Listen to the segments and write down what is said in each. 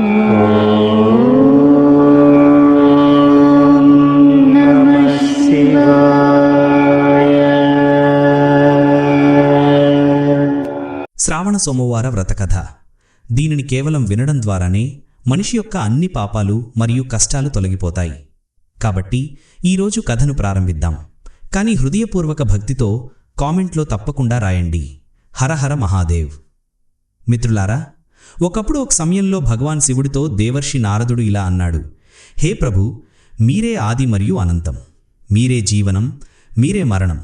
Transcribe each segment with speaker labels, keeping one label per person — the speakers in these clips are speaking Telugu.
Speaker 1: శ్రావణ సోమవార వ్రతకథ. దీనిని కేవలం వినడం ద్వారానే మనిషి యొక్క అన్ని పాపాలు మరియు కష్టాలు తొలగిపోతాయి. కాబట్టి ఈరోజు కథను ప్రారంభిద్దాం. కానీ హృదయపూర్వక భక్తితో కామెంట్లో తప్పకుండా రాయండి. హరహర మహాదేవ్. మిత్రులారా ఒకప్పుడు ఒక సమయంలో భగవాన్ శివుడితో దేవర్షి నారదుడు ఇలా అన్నాడు హే ప్రభు మీరే ఆది మరియు అనంతం. మీరే జీవనం మీరే మరణం.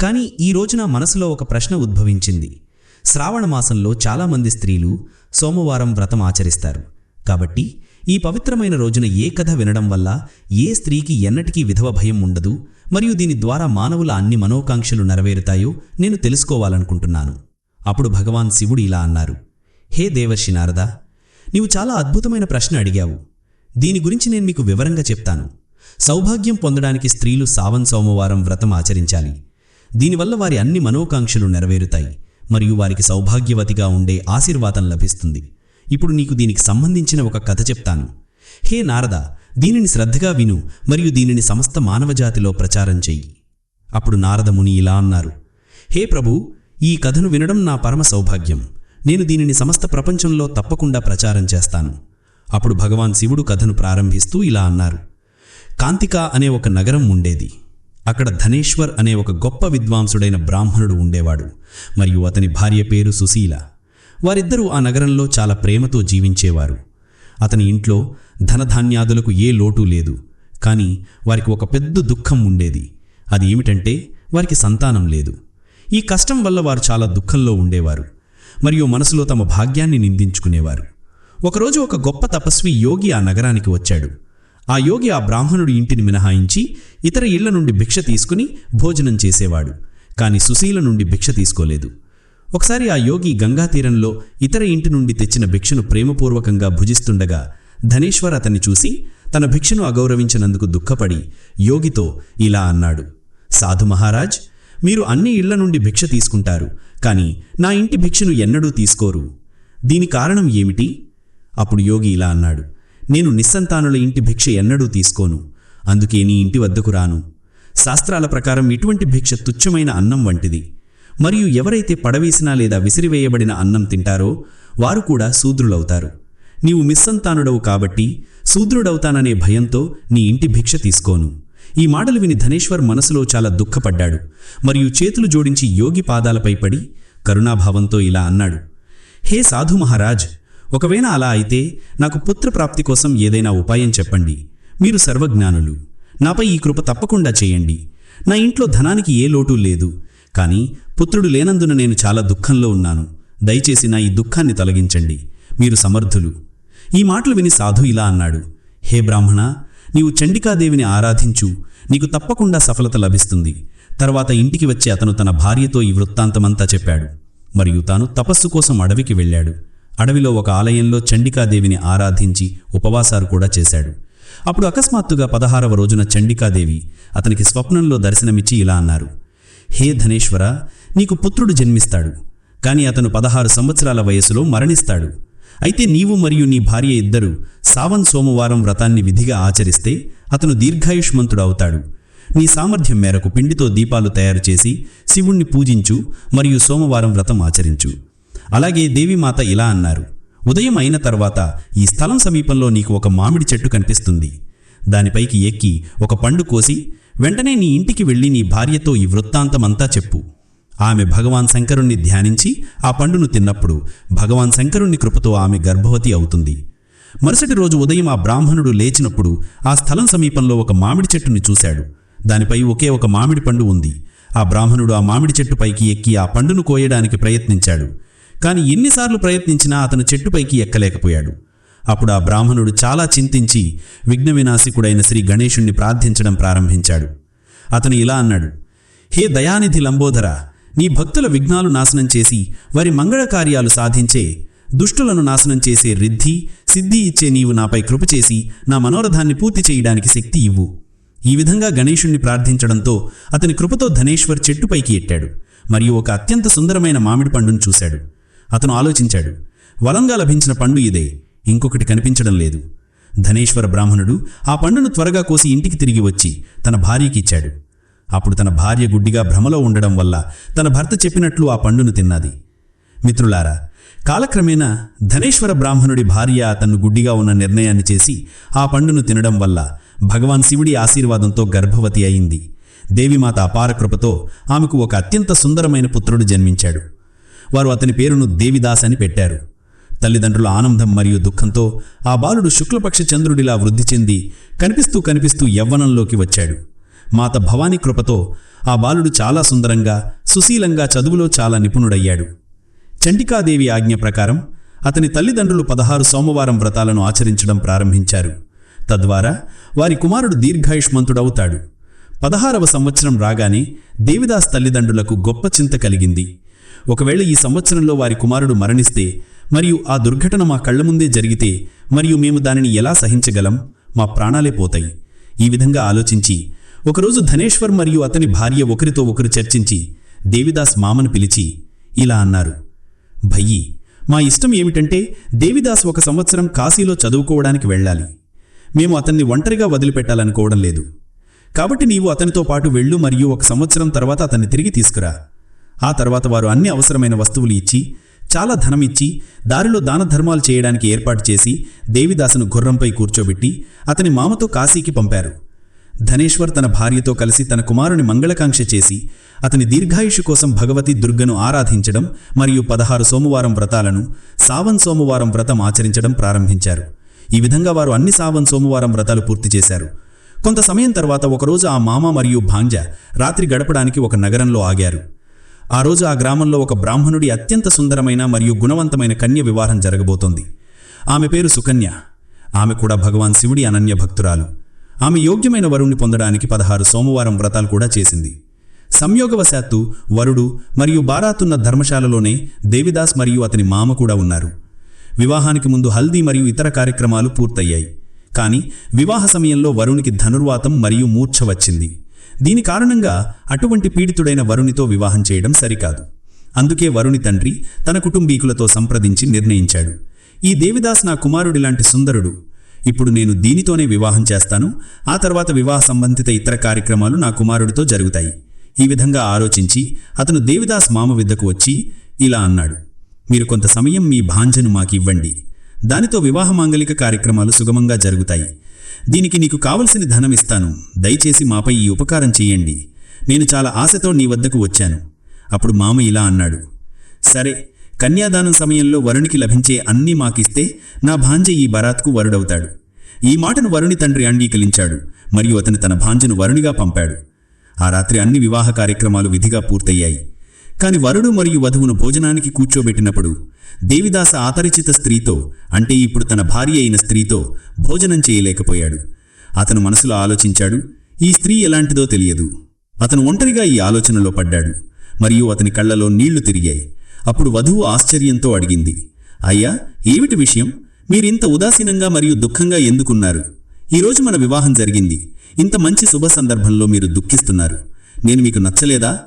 Speaker 1: కానీ ఈ రోజున మనసులో ఒక ప్రశ్న ఉద్భవించింది. శ్రావణ మాసంలో చాలామంది స్త్రీలు సోమవారం వ్రతం ఆచరిస్తారు. కాబట్టి ఈ పవిత్రమైన రోజున ఏ కథ వినడం వల్ల ఏ స్త్రీకి ఎన్నటికీ విధవ భయం ఉండదు మరియు దీని ద్వారా మానవుల అన్ని మనోకాంక్షలు నెరవేరుతాయో నేను తెలుసుకోవాలనుకుంటున్నాను. అప్పుడు భగవాన్ శివుడు ఇలా అన్నారు హే దేవర్షి నారద నీవు చాలా అద్భుతమైన ప్రశ్న అడిగావు. దీని గురించి నేను మీకు వివరంగా చెప్తాను. సౌభాగ్యం పొందడానికి స్త్రీలు సావన్ సోమవారం వ్రతం ఆచరించాలి. దీనివల్ల వారి అన్ని మనోకాంక్షలు నెరవేరుతాయి మరియు వారికి సౌభాగ్యవతిగా ఉండే ఆశీర్వాదం లభిస్తుంది. ఇప్పుడు నీకు దీనికి సంబంధించిన ఒక కథ చెప్తాను. హే నారద దీనిని శ్రద్ధగా విను మరియు దీనిని సమస్త మానవజాతిలో ప్రచారం చెయ్యి. అప్పుడు నారద ముని ఇలా అన్నారు. హే ప్రభు ఈ కథను వినడం నా పరమ సౌభాగ్యం. నేను దీనిని సమస్త ప్రపంచంలో తప్పకుండా ప్రచారం చేస్తాను. అప్పుడు భగవాన్ శివుడు కథను ప్రారంభిస్తూ ఇలా అన్నారు. కాంతిక అనే ఒక నగరం ఉండేది. అక్కడ ధనేశ్వర్ అనే ఒక గొప్ప విద్వాంసుడైన బ్రాహ్మణుడు ఉండేవాడు. మరియు అతని భార్య పేరు సుశీల. వారిద్దరూ ఆ నగరంలో చాలా ప్రేమతో జీవించేవారు. అతని ఇంట్లో ధనధాన్యాదులకు ఏ లోటు లేదు. కానీ వారికి ఒక పెద్ద దుఃఖం ఉండేది. అది ఏమిటంటే వారికి సంతానం లేదు. ఈ కష్టం వల్ల వారు చాలా దుఃఖంలో ఉండేవారు. మరియు మనసులో తమ భాగ్యాన్ని నిందించుకునేవారు. ఒకరోజు ఒక గొప్ప తపస్వి యోగి ఆ నగరానికి వచ్చాడు. ఆ యోగి ఆ బ్రాహ్మణుడి ఇంటిని మినహాయించి ఇతర ఇళ్ళ నుండి భిక్ష తీసుకుని భోజనం చేసేవాడు కాని సుశీల నుండి భిక్ష తీసుకోలేదు. ఒకసారి ఆ యోగి గంగా తీరంలో ఇతర ఇంటి నుండి తెచ్చిన భిక్షను ప్రేమపూర్వకంగా భుజిస్తుండగా ధనేశ్వర్ అతన్ని చూసి తన భిక్షను అగౌరవించినందుకు దుఃఖపడి యోగితో ఇలా అన్నాడు సాధు మహారాజ్ మీరు అన్ని ఇళ్ళ నుండి భిక్ష తీసుకుంటారు కాని నా ఇంటి భిక్షను ఎన్నడూ తీసుకోరు. దీని కారణం ఏమిటి? అప్పుడు యోగి ఇలా అన్నాడు. నేను నిస్సంతానుల ఇంటి భిక్ష ఎన్నడూ తీసుకోను. అందుకే నీ ఇంటి వద్దకు రాను. శాస్త్రాల ప్రకారం ఇటువంటి భిక్ష తుచ్చమైన అన్నం వంటిది. మరియు ఎవరైతే పడవేసినా లేదా విసిరివేయబడిన అన్నం తింటారో వారు కూడా శూద్రులవుతారు. నీవు మిస్సంతానుడవు కాబట్టి శూద్రుడవుతాననే భయంతో నీ ఇంటి భిక్ష తీసుకోను. ఈ మాటలు విని ధనేశ్వర్ మనసులో చాలా దుఃఖపడ్డాడు. మరియు చేతులు జోడించి యోగి పాదాలపై పడి కరుణాభావంతో ఇలా అన్నాడు. హే సాధు మహారాజ్ ఒకవేళ అలా అయితే నాకు పుత్రప్రాప్తి కోసం ఏదైనా ఉపాయం చెప్పండి. మీరు సర్వజ్ఞానులు. నాపై ఈ కృప తప్పకుండా చేయండి. నా ఇంట్లో ధనానికి ఏ లోటు లేదు. కానీ పుత్రుడు లేనందున నేను చాలా దుఃఖంలో ఉన్నాను. దయచేసి నా ఈ దుఃఖాన్ని తొలగించండి. మీరు సమర్థులు. ఈ మాటలు విని సాధు ఇలా అన్నాడు. హే బ్రాహ్మణ నీవు చండికాదేవిని ఆరాధించు. నీకు తప్పకుండా సఫలత లభిస్తుంది. తర్వాత ఇంటికి వచ్చి అతను తన భార్యతో ఈ వృత్తాంతమంతా చెప్పాడు. మరియు తాను తపస్సు కోసం అడవికి వెళ్ళాడు. అడవిలో ఒక ఆలయంలో చండికాదేవిని ఆరాధించి ఉపవాసాలు కూడా చేశాడు. అప్పుడు అకస్మాత్తుగా పదహారవ రోజున చండికాదేవి అతనికి స్వప్నంలో దర్శనమిచ్చి ఇలా అన్నారు. హే ధనేశ్వర నీకు పుత్రుడు జన్మిస్తాడు. కాని అతను పదహారు సంవత్సరాల వయసులో మరణిస్తాడు. అయితే నీవు మరియు నీ భార్య ఇద్దరు సావన్ సోమవారం వ్రతాన్ని విధిగా ఆచరిస్తే అతను దీర్ఘాయుష్మంతుడు అవుతాడు. నీ సామర్థ్యం మేరకు పిండితో దీపాలు తయారు చేసి శివుణ్ణి పూజించు మరియు సోమవారం వ్రతం ఆచరించు. అలాగే దేవిమాత ఇలా అన్నారు ఉదయం అయిన తర్వాత ఈ స్థలం సమీపంలో నీకు ఒక మామిడి చెట్టు కనిపిస్తుంది. దానిపైకి ఎక్కి ఒక పండు కోసి వెంటనే నీ ఇంటికి వెళ్ళి నీ భార్యతో ఈ వృత్తాంతమంతా చెప్పు. ఆమె భగవాన్ శంకరుణ్ణి ధ్యానించి ఆ పండును తిన్నప్పుడు భగవాన్ శంకరుణ్ణి కృపతో ఆమె గర్భవతి అవుతుంది. మరుసటి రోజు ఉదయం ఆ బ్రాహ్మణుడు లేచినప్పుడు ఆ స్థలం సమీపంలో ఒక మామిడి చెట్టుని చూశాడు. దానిపై ఒకే ఒక మామిడి పండు ఉంది. ఆ బ్రాహ్మణుడు ఆ మామిడి చెట్టుపైకి ఎక్కి ఆ పండును కోయడానికి ప్రయత్నించాడు. కాని ఎన్నిసార్లు ప్రయత్నించినా అతను చెట్టుపైకి ఎక్కలేకపోయాడు. అప్పుడు ఆ బ్రాహ్మణుడు చాలా చింతించి విఘ్న వినాశికుడైన శ్రీ గణేశుణ్ణి ప్రార్థించడం ప్రారంభించాడు. అతను ఇలా అన్నాడు హే దయానిధి లంబోధరా నీ భక్తుల విఘ్నాలు నాశనం చేసి వారి మంగళ కార్యాలు సాధించే దుష్టులను నాశనం చేసే రిద్ధి సిద్ధి ఇచ్చే నీవు నాపై కృప చేసి నా మనోరథాన్ని పూర్తి చేయడానికి శక్తి ఇవ్వు. ఈ విధంగా గణేశుణ్ణి ప్రార్థించడంతో అతని కృపతో ధనేశ్వర్ చెట్టుపైకి ఎట్టాడు. మరియు ఒక అత్యంత సుందరమైన మామిడి పండును చూశాడు. అతను ఆలోచించాడు వలంగా లభించిన పండు ఇదే ఇంకొకటి కనిపించడం లేదు. ధనేశ్వర బ్రాహ్మణుడు ఆ పండును త్వరగా కోసి ఇంటికి తిరిగి వచ్చి తన భార్యకి ఇచ్చాడు. అప్పుడు తన భార్య గుడ్డిగా భ్రమలో ఉండడం వల్ల తన భర్త చెప్పినట్లు ఆ పండును తిన్నది. మిత్రులారా కాలక్రమేణా ధనేశ్వర బ్రాహ్మణుడి భార్య తను గుడ్డిగా ఉన్న నిర్ణయాన్ని చేసి ఆ పండును తినడం వల్ల భగవాన్ శివుడి ఆశీర్వాదంతో గర్భవతి అయింది. దేవిమాత అపార కృపతో ఆమెకు ఒక అత్యంత సుందరమైన పుత్రుడు జన్మించాడు. వారు అతని పేరును దేవిదాస్ అని పెట్టారు. తల్లిదండ్రుల ఆనందం మరియు దుఃఖంతో ఆ బాలుడు శుక్లపక్ష చంద్రుడిలా వృద్ధి చెంది కనిపిస్తూ కనిపిస్తూ యవ్వనంలోకి వచ్చాడు. మాత భవానీ కృపతో ఆ బాలుడు చాలా సుందరంగా సుశీలంగా చదువులో చాలా నిపుణుడయ్యాడు. చండికాదేవి ఆజ్ఞ ప్రకారం అతని తల్లిదండ్రులు పదహారు సోమవారం వ్రతాలను ఆచరించడం ప్రారంభించారు. తద్వారా వారి కుమారుడు దీర్ఘాయుష్మంతుడవుతాడు. పదహారవ సంవత్సరం రాగానే దేవిదాస్ తల్లిదండ్రులకు గొప్ప చింత కలిగింది. ఒకవేళ ఈ సంవత్సరంలో వారి కుమారుడు మరణిస్తే మరియు ఆ దుర్ఘటన మా కళ్ళ ముందే జరిగితే మరియు మేము దానిని ఎలా సహించగలం? మా ప్రాణాలే పోతాయి. ఈ విధంగా ఆలోచించి ఒకరోజు ధనేశ్వర్ మరియు అతని భార్య ఒకరితో ఒకరు చర్చించి దేవిదాస్ మామను పిలిచి ఇలా అన్నారు భయ్యి మా ఇష్టం ఏమిటంటే దేవిదాస్ ఒక సంవత్సరం కాశీలో చదువుకోవడానికి వెళ్ళాలి. మేము అతన్ని ఒంటరిగా వదిలిపెట్టాలనుకోవడం లేదు. కాబట్టి నీవు అతనితో పాటు వెళ్ళు మరియు ఒక సంవత్సరం తర్వాత అతన్ని తిరిగి తీసుకురా. ఆ తర్వాత వారు అన్ని అవసరమైన వస్తువులు ఇచ్చి చాలా ధనం ఇచ్చి దారిలో దాన ధర్మాలు చేయడానికి ఏర్పాటు చేసి దేవిదాసును గుర్రంపై కూర్చోబెట్టి అతని మామతో కాశీకి పంపారు. ధనేశ్వర్ తన భార్యతో కలిసి తన కుమారుని మంగళకాంక్ష చేసి అతని దీర్ఘాయుషు కోసం భగవతి దుర్గను ఆరాధించడం మరియు పదహారు సోమవారం వ్రతాలను సావన్ సోమవారం వ్రతం ఆచరించడం ప్రారంభించారు. ఈ విధంగా వారు అన్ని సావన్ సోమవారం వ్రతాలు పూర్తి చేశారు. కొంత సమయం తర్వాత ఒకరోజు ఆ మామ మరియు భాంజ రాత్రి గడపడానికి ఒక నగరంలో ఆగారు. ఆ రోజు ఆ గ్రామంలో ఒక బ్రాహ్మణుడి అత్యంత సుందరమైన మరియు గుణవంతమైన కన్య వివాహం జరగబోతోంది. ఆమె పేరు సుకన్య. ఆమె కూడా భగవాన్ శివుడి అనన్య భక్తురాలు. ఆమె యోగ్యమైన వరుణ్ణి పొందడానికి పదహారు సోమవారం వ్రతాలు కూడా చేసింది. సంయోగవశాత్తు వరుడు మరియు బారాతున్న ధర్మశాలలోనే దేవిదాస్ మరియు అతని మామ కూడా ఉన్నారు. వివాహానికి ముందు హల్దీ మరియు ఇతర కార్యక్రమాలు పూర్తయ్యాయి. కానీ వివాహ సమయంలో వరుణికి ధనుర్వాతం మరియు మూర్ఛ వచ్చింది. దీని కారణంగా అటువంటి పీడితుడైన వరుణితో వివాహం చేయడం సరికాదు. అందుకే వరుణి తండ్రి తన కుటుంబీకులతో సంప్రదించి నిర్ణయించాడు. ఈ దేవిదాస్ నా కుమారుడిలాంటి సుందరుడు. ఇప్పుడు నేను దీనితోనే వివాహం చేస్తాను. ఆ తర్వాత వివాహ సంబంధిత ఇతర కార్యక్రమాలు నా కుమారుడితో జరుగుతాయి. ఈ విధంగా ఆలోచించి అతను దేవిదాస్ మామ విద్దకు వచ్చి ఇలా అన్నాడు. మీరు కొంత సమయం మీ భాంజను మాకివ్వండి దానితో వివాహ మాంగలిక కార్యక్రమాలు సుగమంగా జరుగుతాయి. దీనికి నీకు కావలసిన ధనం ఇస్తాను. దయచేసి మాపై ఈ ఉపకారం చేయండి. నేను చాలా ఆశతో నీ వద్దకు వచ్చాను. అప్పుడు మామ ఇలా అన్నాడు. సరే కన్యాదానం సమయంలో వరుణికి లభించే అన్నీ మాకిస్తే నా భాంజ ఈ బరాత్కు వరుడవుతాడు. ఈ మాటను వరుణి తండ్రి అంగీకరించాడు. మరియు అతను తన భాంజను వరుణిగా పంపాడు. ఆ రాత్రి అన్ని వివాహ కార్యక్రమాలు విధిగా పూర్తయ్యాయి. కాని వరుడు మరియు వధువును భోజనానికి కూర్చోబెట్టినప్పుడు దేవిదాస ఆతరిచిత స్త్రీతో అంటే ఇప్పుడు తన భార్య అయిన స్త్రీతో భోజనం చేయలేకపోయాడు. అతను మనసులో ఆలోచించాడు ఈ స్త్రీ ఎలాంటిదో తెలియదు. అతను ఒంటరిగా ఈ ఆలోచనలో పడ్డాడు. మరియు అతని కళ్ళలో నీళ్ళు తిరిగాయి. అప్పుడు వధువు ఆశ్చర్యంతో అడిగింది అయ్యా ఏమిటి విషయం? మీరింత ఉదాసీనంగా మరియు దుఃఖంగా ఎందుకున్నారు? ఈరోజు మన వివాహం జరిగింది. ఇంత మంచి శుభ సందర్భంలో మీరు దుఃఖిస్తున్నారు. నేను మీకు నచ్చలేదా?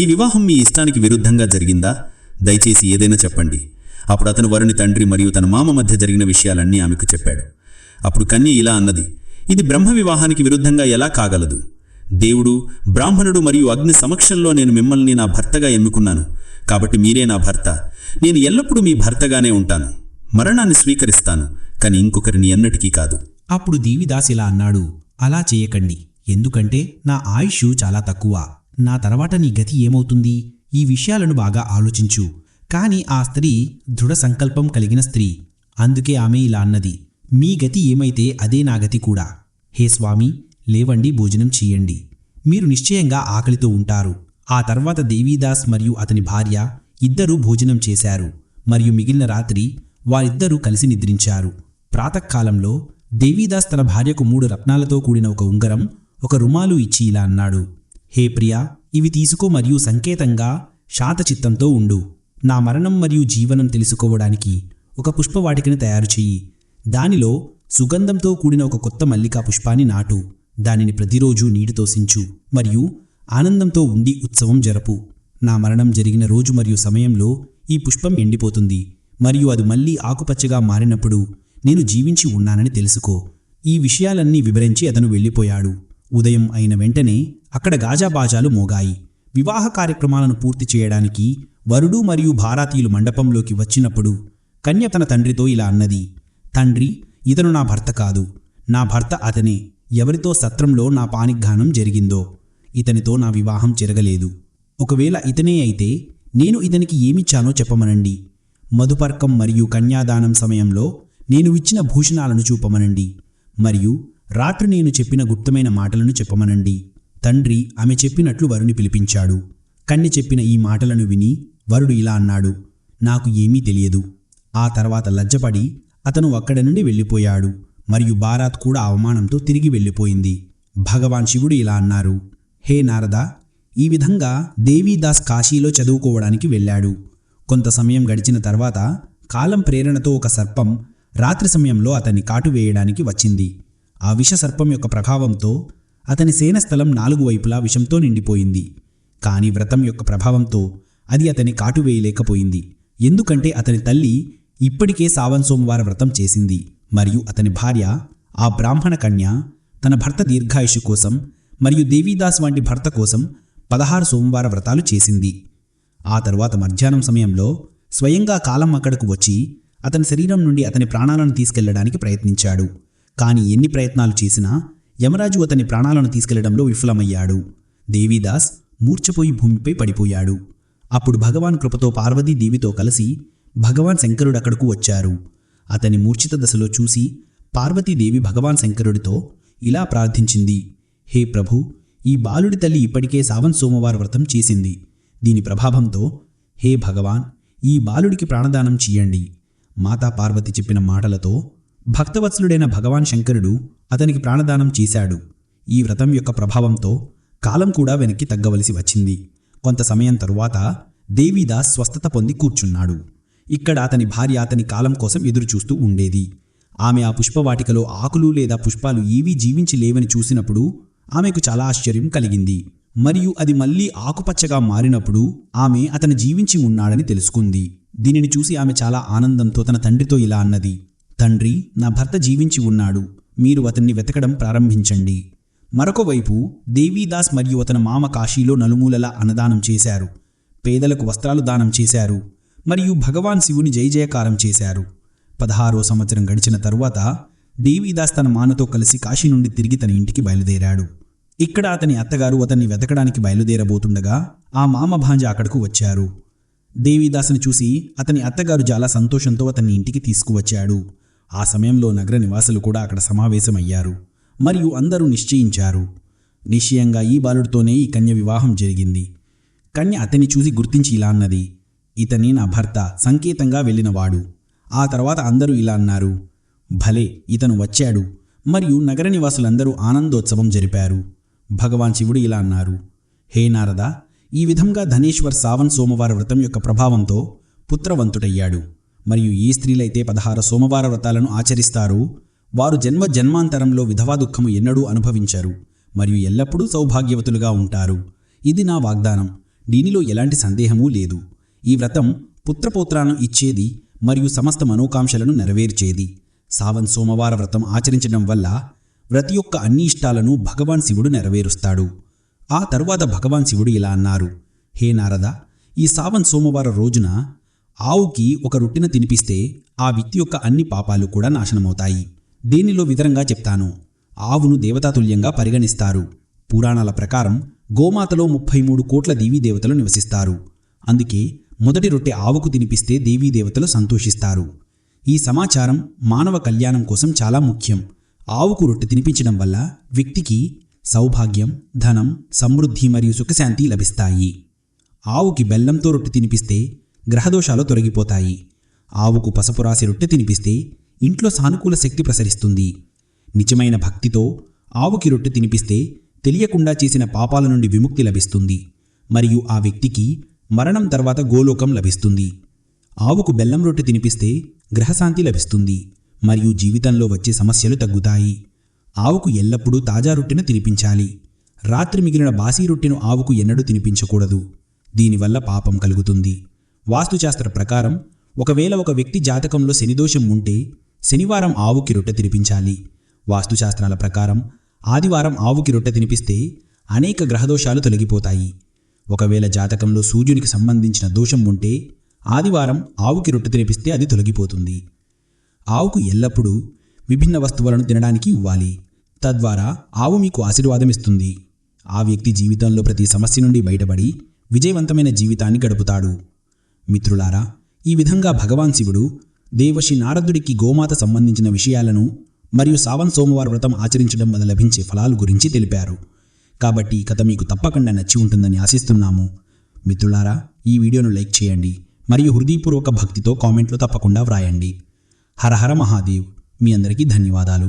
Speaker 1: ఈ వివాహం మీ ఇష్టానికి విరుద్ధంగా జరిగిందా? దయచేసి ఏదైనా చెప్పండి. అప్పుడు అతను వరుని తండ్రి మరియు తన మామ మధ్య జరిగిన విషయాలన్నీ ఆమెకు చెప్పాడు. అప్పుడు కన్య ఇలా అన్నది ఇది బ్రహ్మ వివాహానికి విరుద్ధంగా ఎలా కాగలదు? దేవుడు బ్రాహ్మణుడు మరియు అగ్ని సమక్షంలో నేను మిమ్మల్ని నా భర్తగా ఎన్నుకున్నాను. కాబట్టి మీరే నా భర్త. నేను ఎల్లప్పుడూ మీ భర్తగానే ఉంటాను. మరణాన్ని స్వీకరిస్తాను కానీ ఇంకొకరిని ఎన్నటికీ కాదు.
Speaker 2: అప్పుడు దీవిదాస్ ఇలా అన్నాడు అలా చేయకండి. ఎందుకంటే నా ఆయుష్ చాలా తక్కువ. నా తర్వాత నీ గతి ఏమవుతుంది? ఈ విషయాలను బాగా ఆలోచించు. కాని ఆ స్త్రీ దృఢ సంకల్పం కలిగిన స్త్రీ. అందుకే ఆమె ఇలా అన్నది. మీ గతి ఏమైతే అదే నా గతి కూడా. హే స్వామి లేవండి భోజనం చేయండి. మీరు నిశ్చయంగా ఆకలితో ఉంటారు. ఆ తర్వాత దేవీదాస్ మరియు అతని భార్య ఇద్దరూ భోజనం చేశారు. మరియు మిగిలిన రాత్రి వారిద్దరూ కలిసి నిద్రించారు. ప్రాతకాలంలో దేవీదాస్ తన భార్యకు మూడు రత్నాలతో కూడిన ఒక ఉంగరం ఒక రుమాలు ఇచ్చి ఇలా అన్నాడు హే ప్రియా ఇవి తీసుకో మరియు సంకేతంగా శాతచిత్తంతో ఉండు. నా మరణం మరియు జీవనం తెలుసుకోవడానికి ఒక పుష్పవాటికను తయారు చెయ్యి. దానిలో సుగంధంతో కూడిన ఒక కొత్త మల్లికా పుష్పాన్ని నాటు. దానిని ప్రతిరోజు నీటితో సించు మరియు ఆనందంతో ఉండి ఉత్సవం జరపు. నా మరణం జరిగిన రోజు మరియు సమయంలో ఈ పుష్పం ఎండిపోతుంది మరియు అది మళ్ళీ ఆకుపచ్చగా మారినప్పుడు నేను జీవించి ఉన్నానని తెలుసుకో. ఈ విషయాలన్నీ వివరించి అతను వెళ్ళిపోయాడు. ఉదయం అయిన వెంటనే అక్కడ గాజాబాజాలు మోగాయి. వివాహ కార్యక్రమాలను పూర్తి చేయడానికి వరుడు మరియు భారాతీయులు మండపంలోకి వచ్చినప్పుడు కన్య తన తండ్రితో ఇలా అన్నది తండ్రి ఇతను నా భర్త కాదు. నా భర్త అతనే. ఎవరితో సత్రంలో నా పానిగ్గానం జరిగిందో ఇతనితో నా వివాహం జరగలేదు. ఒకవేళ ఇతనే అయితే నేను ఇతనికి ఏమిచ్చానో చెప్పమనండి. మధుపర్కం మరియు కన్యాదానం సమయంలో నేను ఇచ్చిన భూషణాలను చూపమనండి. మరియు రాత్రి నేను చెప్పిన గుప్తమైన మాటలను చెప్పమనండి. తండ్రి ఆమె చెప్పినట్లు వరుని పిలిపించాడు. కన్య చెప్పిన ఈ మాటలను విని వరుడు ఇలా అన్నాడు నాకు ఏమీ తెలియదు. ఆ తర్వాత లజ్జపడి అతను అక్కడి నుండి వెళ్ళిపోయాడు. మరియు బారాత్ కూడా అవమానంతో తిరిగి వెళ్ళిపోయింది. భగవాన్ శివుడు ఇలా అన్నారు హే నారద ఈ విధంగా దేవీదాస్ కాశీలో చదువుకోవడానికి వెళ్ళాడు. కొంత సమయం గడిచిన తర్వాత కాలం ప్రేరణతో ఒక సర్పం రాత్రి సమయంలో అతన్ని కాటు వేయడానికి వచ్చింది. ఆ విష సర్పం యొక్క ప్రభావంతో అతని సేనస్థలం నాలుగు వైపులా విషంతో నిండిపోయింది. కాని వ్రతం యొక్క ప్రభావంతో అది అతని కాటు వేయలేకపోయింది. ఎందుకంటే అతని తల్లి ఇప్పటికే సావన్ సోమవార వ్రతం చేసింది. మరియు అతని భార్య ఆ బ్రాహ్మణ కన్య తన భర్త దీర్ఘాయుషు కోసం మరియు దేవీదాస్ వంటి భర్త కోసం పదహారు సోమవార వ్రతాలు చేసింది. ఆ తరువాత మధ్యాహ్నం సమయంలో స్వయంగా కాలం అక్కడకు వచ్చి అతని శరీరం నుండి అతని ప్రాణాలను తీసుకెళ్ళడానికి ప్రయత్నించాడు. కాని ఎన్ని ప్రయత్నాలు చేసినా యమరాజు అతని ప్రాణాలను తీసుకెళ్ళడంలో విఫలమయ్యాడు. దేవీదాస్ మూర్ఛపోయి భూమిపై పడిపోయాడు. అప్పుడు భగవాన్ కృపతో పార్వతీదేవితో కలిసి భగవాన్ శంకరుడు అక్కడకు వచ్చారు. అతని మూర్ఛిత దశలో చూసి పార్వతీదేవి భగవాన్ శంకరుడితో ఇలా ప్రార్థించింది హే ప్రభు ఈ బాలుడి తల్లి ఇప్పటికే సావన్ సోమవార వ్రతం చేసింది. దీని ప్రభావంతో హే భగవాన్ ఈ బాలుడికి ప్రాణదానం చెయ్యండి మాతా పార్వతి చెప్పిన మాటలతో భక్తవత్సలుడైన భగవాన్ శంకరుడు అతనికి ప్రాణదానం చేశాడు. ఈ వ్రతం యొక్క ప్రభావంతో కాలం కూడా వెనక్కి తగ్గవలసి వచ్చింది. కొంత సమయం తరువాత దేవిదాస్ స్వస్థత పొంది కూర్చున్నాడు. ఇక్కడ అతని భార్య అతని కాలం కోసం ఎదురుచూస్తూ ఉండేది. ఆమె ఆ పుష్పవాటికలో ఆకులు లేదా పుష్పాలు ఏవీ జీవించి లేవని చూసినప్పుడు ఆమెకు చాలా ఆశ్చర్యం కలిగింది. మరియు అది మళ్ళీ ఆకుపచ్చగా మారినప్పుడు ఆమె అతను జీవించి ఉన్నాడని తెలుసుకుంది. దీనిని చూసి ఆమె చాలా ఆనందంతో తన తండ్రితో ఇలా అన్నది తండ్రి నా భర్త జీవించి ఉన్నాడు. మీరు అతన్ని వెతకడం ప్రారంభించండి. మరొక వైపు దేవీదాస్ మరియు అతని మామ కాశీలో నలుమూలలా అన్నదానం చేశారు. పేదలకు వస్త్రాలు దానం చేశారు. మరియు భగవాన్ శివుని జయ జయకారం చేశారు. పదహారో సంవత్సరం గడిచిన తరువాత దేవీదాస్ తన మానతో కలిసి కాశీ నుండి తిరిగి తన ఇంటికి బయలుదేరాడు. ఇక్కడ అతని అత్తగారు అతన్ని వెతకడానికి బయలుదేరబోతుండగా ఆ మామ భాంజ అక్కడకు వచ్చారు. దేవీదాసుని చూసి అతని అత్తగారు చాలా సంతోషంతో అతన్ని ఇంటికి తీసుకువచ్చాడు. ఆ సమయంలో నగర నివాసులు కూడా అక్కడ సమావేశమయ్యారు. మరియు అందరూ నిశ్చయించారు. నిశ్చయంగా ఈ బాలుడితోనే ఈ కన్య వివాహం జరిగింది. కన్య అతన్ని చూసి గుర్తించి ఇలా అన్నది. ఇతని నా భర్త సంకేతంగా వెళ్ళినవాడు. ఆ తర్వాత అందరూ ఇలా అన్నారు. భలే ఇతను వచ్చాడు. మరియు నగర నివాసులందరూ ఆనందోత్సవం జరిపారు. భగవాన్ శివుడు ఇలా అన్నారు. హే నారద ఈ విధంగా ధనేశ్వర్ సావన్ సోమవార వ్రతం యొక్క ప్రభావంతో పుత్రవంతుడయ్యాడు. మరియు ఏ స్త్రీలైతే పదహారు సోమవార వ్రతాలను ఆచరిస్తారో వారు జన్మ జన్మాంతరంలో విధవా దుఃఖము ఎన్నడూ అనుభవించరు. మరియు ఎల్లప్పుడూ సౌభాగ్యవతులుగా ఉంటారు. ఇది నా వాగ్దానం. దీనిలో ఎలాంటి సందేహమూ లేదు. ఈ వ్రతం పుత్రపౌత్రాలను ఇచ్చేది మరియు సమస్త మనోకాంక్షలను నెరవేర్చేది. సావన్ సోమవార వ్రతం ఆచరించడం వల్ల వ్రతి యొక్క అన్ని ఇష్టాలను భగవాన్ శివుడు నెరవేరుస్తాడు. ఆ తరువాత భగవాన్ శివుడు ఇలా అన్నారు హే నారద ఈ సావన్ సోమవార రోజున ఆవుకి ఒక రొట్టెను తినిపిస్తే ఆ వ్యక్తి యొక్క అన్ని పాపాలు కూడా నాశనమవుతాయి. దీనిలో వివరంగా చెప్తాను. ఆవును దేవతాతుల్యంగా పరిగణిస్తారు. పురాణాల ప్రకారం గోమాతలో ముప్పై మూడు కోట్ల దేవతలు నివసిస్తారు. అందుకే మొదటి రొట్టె ఆవుకు తినిపిస్తే దేవతలు సంతోషిస్తారు. ఈ సమాచారం మానవ కళ్యాణం కోసం చాలా ముఖ్యం. ఆవుకు రొట్టె తినిపించడం వల్ల వ్యక్తికి సౌభాగ్యం ధనం సమృద్ధి మరియు సుఖశాంతి లభిస్తాయి. ఆవుకి బెల్లంతో రొట్టె తినిపిస్తే గ్రహదోషాలు తొలగిపోతాయి. ఆవుకు పసుపు రాసి రొట్టె తినిపిస్తే ఇంట్లో సానుకూల శక్తి ప్రసరిస్తుంది. నిజమైన భక్తితో ఆవుకి రొట్టె తినిపిస్తే తెలియకుండా చేసిన పాపాల నుండి విముక్తి లభిస్తుంది. మరియు ఆ వ్యక్తికి మరణం తర్వాత గోలోకం లభిస్తుంది. ఆవుకు బెల్లం రొట్టె తినిపిస్తే గ్రహశాంతి లభిస్తుంది. మరియు జీవితంలో వచ్చే సమస్యలు తగ్గుతాయి. ఆవుకు ఎల్లప్పుడూ తాజా రొట్టెను తినిపించాలి. రాత్రి మిగిలిన బాసీ రొట్టెను ఆవుకు ఎన్నడూ తినిపించకూడదు. దీనివల్ల పాపం కలుగుతుంది. వాస్తుశాస్త్ర ప్రకారం ఒకవేళ ఒక వ్యక్తి జాతకంలో శనిదోషం ఉంటే శనివారం ఆవుకి రొట్టె తినిపించాలి. వాస్తుశాస్త్రాల ప్రకారం ఆదివారం ఆవుకి రొట్టె తినిపిస్తే అనేక గ్రహదోషాలు తొలగిపోతాయి. ఒకవేళ జాతకంలో సూర్యునికి సంబంధించిన దోషం ఉంటే ఆదివారం ఆవుకి రొట్టె తినిపిస్తే అది తొలగిపోతుంది. ఆవుకు ఎల్లప్పుడూ విభిన్న వస్తువులను తినడానికి ఇవ్వాలి. తద్వారా ఆవు మీకు ఆశీర్వాదం ఇస్తుంది ఆ వ్యక్తి జీవితంలో ప్రతి సమస్య నుండి బయటపడి విజయవంతమైన జీవితాన్ని గడుపుతాడు. మిత్రులారా ఈ విధంగా భగవాన్ శివుడు దేవశ్రీ నారదుడికి గోమాత సంబంధించిన విషయాలను మరియు సావన్ సోమవార వ్రతం ఆచరించడం వల్ల లభించే ఫలాలు గురించి తెలిపారు. కాబట్టి ఈ కథ మీకు తప్పకుండా నచ్చి ఉంటుందని ఆశిస్తున్నాము. మిత్రులారా ఈ వీడియోను లైక్ చేయండి మరియు హృదయపూర్వక భక్తితో కామెంట్లో తప్పకుండా వ్రాయండి. హర హర మహాదేవ్. మీ అందరికీ ధన్యవాదాలు.